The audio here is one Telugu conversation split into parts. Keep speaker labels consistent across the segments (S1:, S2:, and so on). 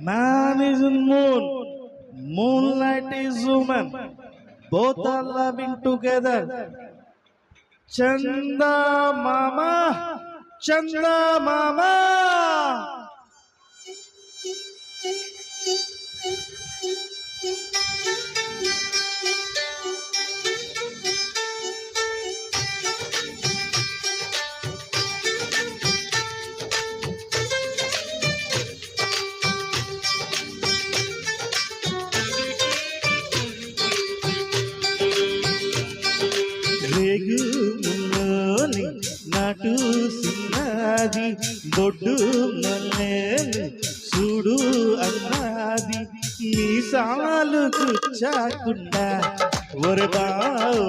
S1: Man is in moon. Moonlight is woman. Both are loving together. Chanda Mama. Chanda Mama. అన్నది. మీసాలు గుచ్చాకుండా ఒరబావు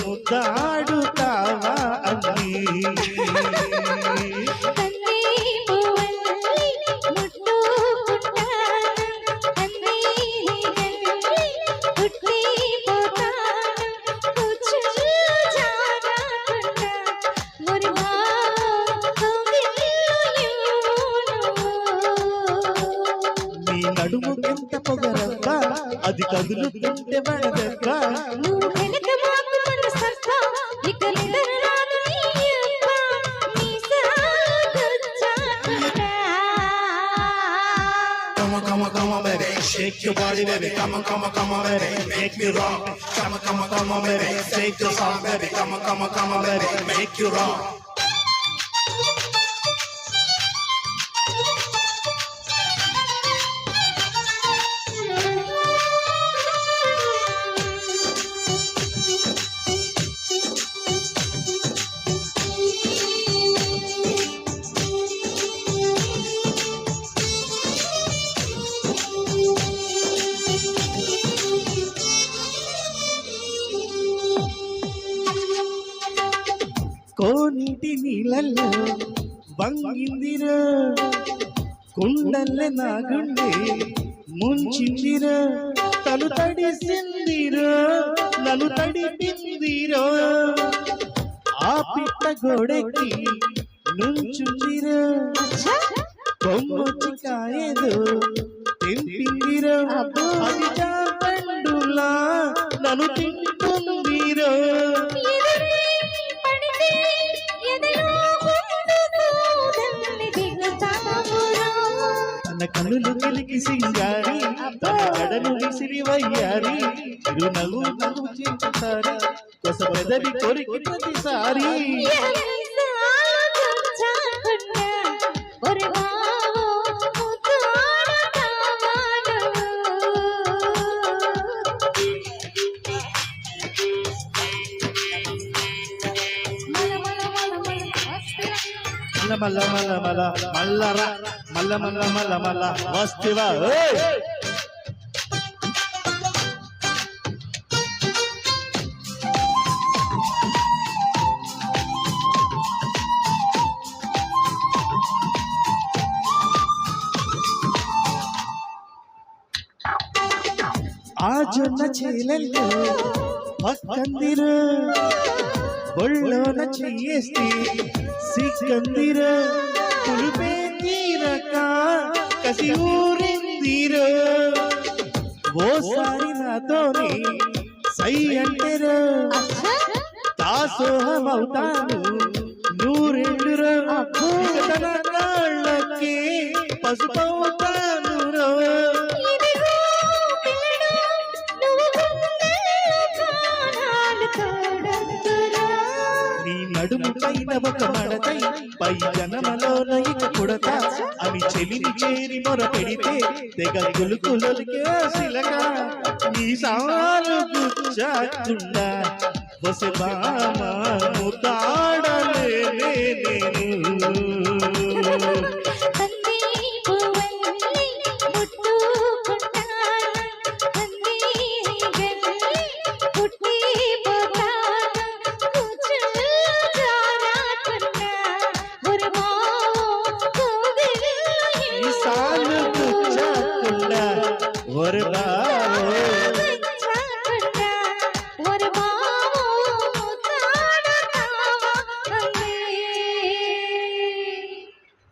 S1: ముద్దాడుతావా అన్నీ?
S2: ఇక నిద్రరాదు నీ అబ్బ నీ సాగుచ్చాకుండా
S3: Come on, come on, baby. Shake your body, baby. Come on, come on, come on, baby. Make me rock. Come on, come on, come on, baby. Take your song, baby. Come on, come on, come on, baby. Make you rock.
S1: కోనిటి నీళ్ళల్లో వంగిందిరా. కుండల్లె నా గుండె ముంచిందిరా. తను తడిసిందిరా నన్ను తడిపిందిరా. ఆ పిట్ట గోడెక్కి నుంచుందిరా. కొమ్మొచ్చి కాయేదో తెంపిందిరా. అది చాపండులా నన్ను తింటుందిరా. సింగారి గడను విసిరి వయ్యారి చిరునవ్వు నవ్వు చింతారి కొస పెదవి కొరికి ప్రతిసారి మల్ల మల్ల మల్ల మల్లరా మల్ల మల్ల మల్ల మల్ల. వస్తివా! ఆ జొన్న చేలల్లో పక్కందిరు. ఒళ్ళోన చెయ్యేస్తే సిక్కందిర. పులిపే కసి ఊరిందిర ఓసారి నాతోని సై అంటేరా. దాసోహమవుతాను నూరెండురా తన కాళ్ళకి పసుపవుతాను. నీ నడుము పైన ఒక మడతై పై జనమలోన ఇక కొడత. అని చెలిని చేరి మొర పెడితే తెగ గులుకులొలికే శిలక. నీ సాలు గుచ్చాకుండా వసె బామ ముతాడలే నేను.